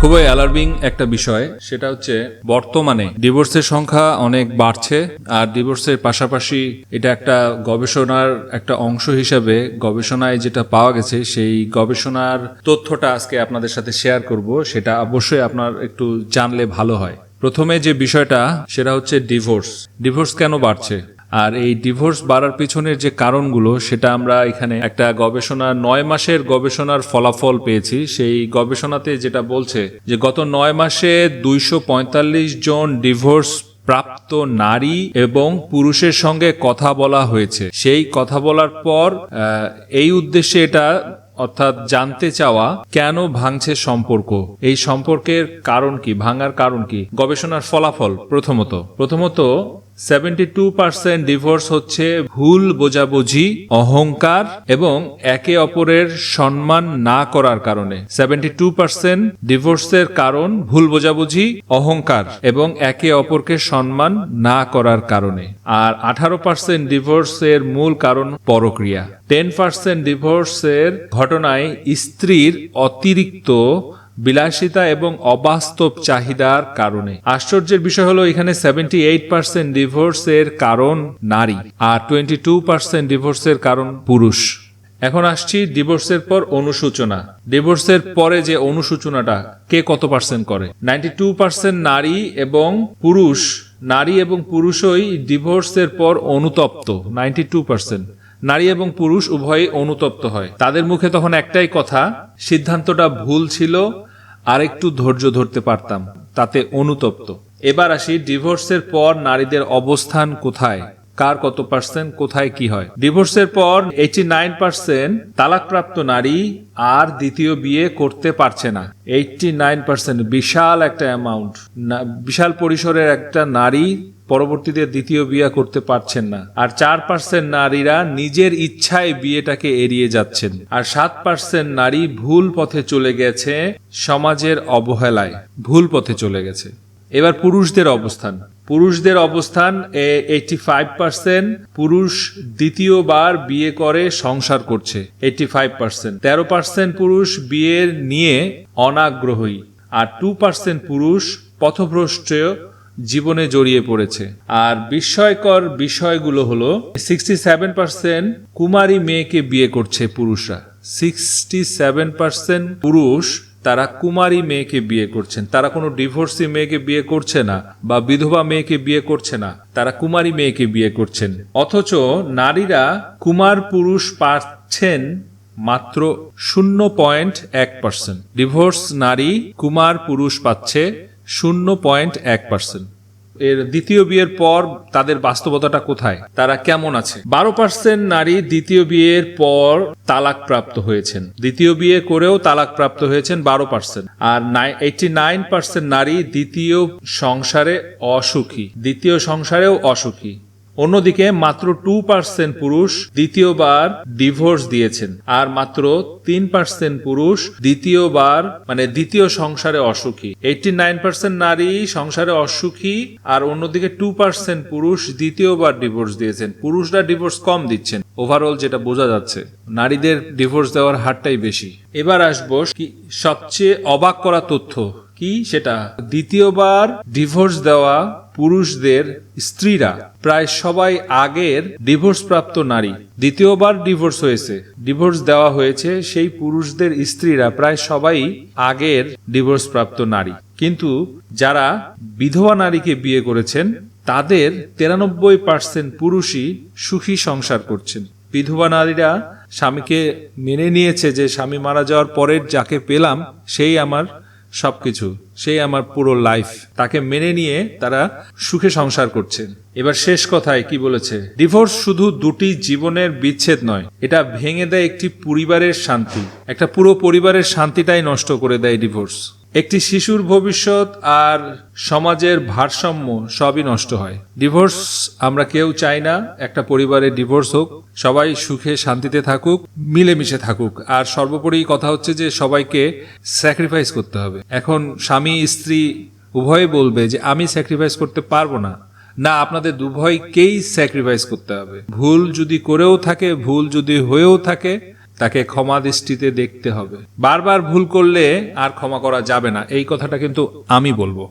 খুবই অ্যালার্মিং একটা বিষয়। সেটা হচ্ছে বর্তমানে ডিভোর্সের সংখ্যা অনেক বাড়ছে আর ডিভোর্সের পাশাপাশি এটা একটা গবেষণার একটা অংশ হিসাবে গবেষণায় যেটা পাওয়া গেছে, সেই গবেষণার তথ্যটা আজকে আপনাদের সাথে শেয়ার করব। সেটা অবশ্যই আপনার একটু জানলে ভালো হয়। প্রথমে যে বিষয়টা, সেটা হচ্ছে ডিভোর্স ডিভোর্স কেন বাড়ছে? আর এই ডিভোর্স বাড়ার পিছনের যে কারণগুলো, সেটা আমরা এখানে একটা গবেষণা, নয় মাসের গবেষণার ফলাফল পেয়েছি। সেই গবেষণাতে যেটা বলছে যে, গত নয় মাসে দুইশো পঁয়তাল্লিশ জন ডিভোর্স প্রাপ্ত নারী এবং পুরুষের সঙ্গে কথা বলা হয়েছে। সেই কথা বলার পর এই উদ্দেশ্যে এটা অর্থাৎ জানতে চাওয়া, কেন ভাঙছে সম্পর্ক? এই সম্পর্কের কারণ কি? ভাঙার কারণ কি? গবেষণার ফলাফল, প্রথমত। প্রথমত সেভেন্টি টু পার্সেন্ট ডিভোর্স হচ্ছে ভুল বোঝাবুঝি, অহংকার এবং একে অপরের সম্মান না করার কারণে। সেভেন্টি টু পার্সেন্ট ডিভোর্সের কারণ ভুল বোঝাবুঝি, অহংকার এবং একে অপরকে সম্মান না করার কারণে। আর আঠারো পার্সেন্ট ডিভোর্সের মূল কারণ পরক্রিয়া। টেন পার্সেন্ট ডিভোর্সের ঘটনায় স্ত্রীর অতিরিক্ত বিলাসিতা এবং অবাস্তব চাহিদার কারণে। আশ্চর্যের বিষয় হলো, এখানে সেভেন্টি এইট পার্সেন্ট ডিভোর্সের কারণ নারী আর টোয়েন্টি টু পার্সেন্ট ডিভোর্সের কারণ পুরুষ। এখন আসছি ডিভোর্সের পর অনুসূচনা। ডিভোর্সের পরে যে অনুসূচনাটা, কে কত পার্সেন্ট করে? নাইনটি টু পার্সেন্ট নারী এবং পুরুষ। নারী এবং পুরুষই ডিভোর্সের পর অনুতপ্ত নাইনটি টু পার্সেন্ট নারী এবং পুরুষ উভয়ই অনুতপ্ত হয়। তাদের মুখে তখন একটাই কথা, সিদ্ধান্তটা ভুল ছিল আর একটু ধৈর্য ধরতে পারতাম তাতে অনুতপ্ত। এবার আসি ডিভোর্সের পর নারীদের অবস্থান কোথায়? কার কত পার্সেন্ট, কোথায় কি হয়। ডিভোর্সের পর এইটি নাইন পার্সেন্ট তালাকপ্রাপ্ত নারী আর দ্বিতীয় বিয়ে করতে পারছে না। এইটি নাইন পার্সেন্ট বিশাল একটা অ্যামাউন্ট বিশাল পরিসরের একটা নারী পরবর্তীতে দ্বিতীয় বিয়ে করতে পারছেন না। আর চার পার্সেন্ট নারীরা নিজের ইচ্ছায় বিয়েটাকে এড়িয়ে যাচ্ছেন। আর সাত পার্সেন্ট নারী ভুল পথে চলে গেছে সমাজের অবহেলায়। ভুল পথে চলে গেছে। এবার পুরুষদের অবস্থান। পুরুষদের অবস্থান এইটি ফাইভ পার্সেন্ট পুরুষ দ্বিতীয়বার বিয়ে করে সংসার করছে এইটি ফাইভ পার্সেন্ট তেরো পার্সেন্ট পুরুষ বিয়ের নিয়ে অনাগ্রহী আর টু পার্সেন্ট পুরুষ পথভ্রষ্ট জীবনে জড়িয়ে পড়েছে। আর বিস্ময়কর বিষয়গুলো হলো সিক্সটি সেভেন পার্সেন্ট কুমারী মেয়েকে বিয়ে করছে পুরুষরা সিক্সটি সেভেন পার্সেন্ট পুরুষ তারা কুমারী মেয়েকে বিয়ে করছেন। তারা কোনো ডিভোর্সি মেয়েকে বিয়ে করছে না বা বিধবা মেয়েকে বিয়ে করছে না। তারা কুমারী মেয়েকে বিয়ে করছেন। অথচ নারীরা কুমার পুরুষ পাচ্ছেন মাত্র শূন্য পয়েন্ট এক পার্সেন্ট। ডিভোর্স নারী কুমার পুরুষ পাচ্ছে শূন্য পয়েন্ট এক পার্সেন্ট। এর দ্বিতীয় বিয়ের পর তাদের বাস্তবতাটা কোথায়? তারা কেমন আছে? বারো পার্সেন্ট নারী দ্বিতীয় বিয়ের পর তালাক প্রাপ্ত হয়েছেন। দ্বিতীয় বিয়ে করেও তালাক প্রাপ্ত হয়েছেন বারো পার্সেন্ট। আর এইটি নাইন পার্সেন্ট নারী দ্বিতীয় সংসারে অসুখী। দ্বিতীয় সংসারেও অসুখী। অন্যদিকে মাত্র টু পার্সেন্ট পুরুষ দ্বিতীয়বার ডিভোর্স দিয়েছেন, আর মাত্র তিন পার্সেন্ট পুরুষ দ্বিতীয়বার মানে দ্বিতীয় সংসারে অসুখী। এইটি নাইন পার্সেন্ট নারী সংসারে অসুখী, আর অন্যদিকে টু পার্সেন্ট পুরুষ দ্বিতীয়বার ডিভোর্স দিয়েছেন। পুরুষরা ডিভোর্স কম দিচ্ছেন। ওভারঅল যেটা বোঝা যাচ্ছে, নারীদের ডিভোর্স দেওয়ার হারটাই বেশি। এবার আসব সবচেয়ে অবাক করা তথ্য। কি? সেটা, দ্বিতীয়বার ডিভোর্স দেওয়া পুরুষদের স্ত্রীরা, প্রায় সবাই আগের ডিভোর্স প্রাপ্ত নারী। দ্বিতীয়বার ডিভোর্স হয়েছে। ডিভোর্স দেওয়া হয়েছে সেই পুরুষদের স্ত্রীরা, প্রায় সবাই আগের ডিভোর্স প্রাপ্ত নারী। কিন্তু যারা বিধবা নারীকে বিয়ে করেছেন, তাদের তিরানব্বই পার্সেন্ট পুরুষই সুখী সংসার করছেন। বিধবা নারীরা স্বামীকে মেনে নিয়েছে যে, স্বামী মারা যাওয়ার পরের যাকে পেলাম, সেই আমার সবকিছু। সেই আমার পুরো লাইফ তাকে মেনে নিয়ে তারা সুখে সংসার করছেন এবার শেষ কথায় কি বলেছে? ডিভোর্স শুধু দুটি জীবনের বিচ্ছেদ নয়, এটা ভেঙে দেয় একটি পরিবারের শান্তি। একটা পুরো পরিবারের শান্তিটাই নষ্ট করে দেয় ডিভোর্স একটি শিশুর ভবিষ্যৎ আর সমাজের ভারসাম্য সবই নষ্ট হয়। ডিভোর্স আমরা কেউ চাই না, একটা পরিবারে ডিভোর্স হোক, সবাই সুখে শান্তিতে থাকুক, মিলেমিশে থাকুক। আর সর্বোপরি কথা হচ্ছে যে সবাইকে স্যাক্রিফাইস করতে হবে। এখন স্বামী, স্ত্রী উভয়ে বলবে যে, আমি স্যাক্রিফাইস করতে পারব না। না, আপনাদের দুভয়কেই স্যাক্রিফাইস করতে হবে। ভুল যদি করেও থাকে, ভুল যদি হয়েও থাকে তাকে ক্ষমা দৃষ্টিতে দেখতে হবে। বারবার ভুল করলে আর ক্ষমা করা যাবে না। এই কথাটা কিন্তু আমি বলব।